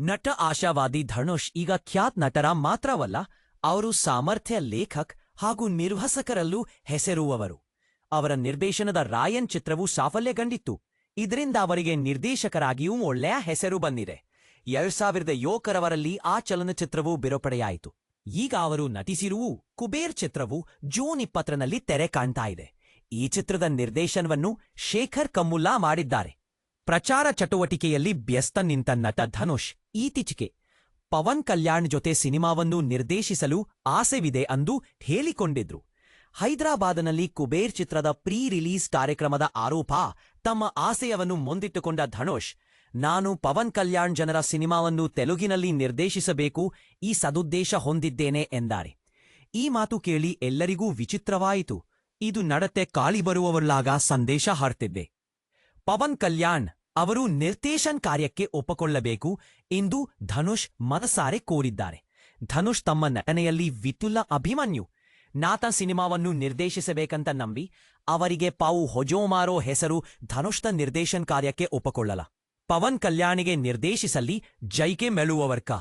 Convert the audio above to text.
ನಟ ಆಶಾವಾದಿ ಧನುಷ್ ಈಗ ಖ್ಯಾತ್ ನಟರ ಮಾತ್ರವಲ್ಲ, ಅವರು ಸಾಮರ್ಥ್ಯ ಲೇಖಕ್ ಹಾಗೂ ನಿರ್ವಹಸಕರಲ್ಲೂ ಹೆಸರುವವರು. ಅವರ ನಿರ್ದೇಶನದ ರಾಯನ್ ಚಿತ್ರವು ಸಾಫಲ್ಯಗಂಡಿತ್ತು. ಇದರಿಂದ ಅವರಿಗೆ ನಿರ್ದೇಶಕರಾಗಿಯೂ ಒಳ್ಳೆಯ ಹೆಸರು ಬಂದಿದೆ. ಎರಡ್ ಸಾವಿರದ ಯೋಕರವರಲ್ಲಿ ಆ ಚಲನಚಿತ್ರವು ಬಿರುಪಡೆಯಾಯಿತು ಈಗ ಅವರು ನಟಿಸಿರುವ ಕುಬೇರ್ ಚಿತ್ರವು ಜೂನ್ ಇಪ್ಪತ್ತರಲ್ಲಿ ತೆರೆ ಕಾಣ್ತಾ ಇದೆ. ಈ ಚಿತ್ರದ ನಿರ್ದೇಶನವನ್ನು ಶೇಖರ್ ಕಮ್ಮುಲ್ಲಾ ಮಾಡಿದ್ದಾರೆ. ಪ್ರಚಾರ ಚಟುವಟಿಕೆಯಲ್ಲಿ ವ್ಯಸ್ತ ನಿಂತ ನಟ ಧನುಷ್ ಈತೀಚೆಗೆ ಪವನ್ ಕಲ್ಯಾಣ್ ಜೊತೆ ಸಿನಿಮಾವನ್ನು ನಿರ್ದೇಶಿಸಲು ಆಸೆವಿದೆ ಅಂದು ಹೇಳಿಕೊಂಡಿದ್ರು. ಹೈದರಾಬಾದ್ನಲ್ಲಿ ಕುಬೇರ್ ಚಿತ್ರದ ಪ್ರೀ ರಿಲೀಸ್ ಕಾರ್ಯಕ್ರಮದ ಆರೋಪ, ತಮ್ಮ ಆಸೆಯವನ್ನು ಮುಂದಿಟ್ಟುಕೊಂಡ ಧನುಷ್, ನಾನು ಪವನ್ ಕಲ್ಯಾಣ್ ಜನರ ಸಿನಿಮಾವನ್ನು ತೆಲುಗಿನಲ್ಲಿ ನಿರ್ದೇಶಿಸಬೇಕು, ಈ ಸದುದ್ದೇಶ ಹೊಂದಿದ್ದೇನೆ ಎಂದಾರೆ. ಈ ಮಾತು ಕೇಳಿ ಎಲ್ಲರಿಗೂ ವಿಚಿತ್ರವಾಯಿತು. ಇದು ನಡತೆ ಕಾಳಿ ಬರುವವರಲಾಗ ಸಂದೇಶ ಹಾರ್ತಿದ್ದೆ ಪವನ್ ಕಲ್ಯಾಣ್ ಅವರು ನಿರ್ದೇಶನ್ ಕಾರ್ಯಕ್ಕೆ ಒಪ್ಪಿಕೊಳ್ಳಬೇಕು ಎಂದು ಧನುಷ್ ಮನಸಾರೆ ಕೋರಿದ್ದಾರೆ. ಧನುಷ್ ತಮ್ಮ ನಟನೆಯಲ್ಲಿ ವಿತುಲ ಅಭಿಮನ್ಯು. ನಾತ ಸಿನಿಮಾವನ್ನು ನಿರ್ದೇಶಿಸಬೇಕಂತ ನಂಬಿ ಅವರಿಗೆ ಪಾವು ಹೊಜೋಮಾರೋ ಹೆಸರು ಧನುಷ್ನ ನಿರ್ದೇಶನ್ ಕಾರ್ಯಕ್ಕೆ ಒಪ್ಪಿಕೊಳ್ಳಲ. ಪವನ್ ಕಲ್ಯಾಣಿಗೆ ನಿರ್ದೇಶಿಸಲಿ, ಜೈಕೆ ಮೆಳುವವರ್ಕ.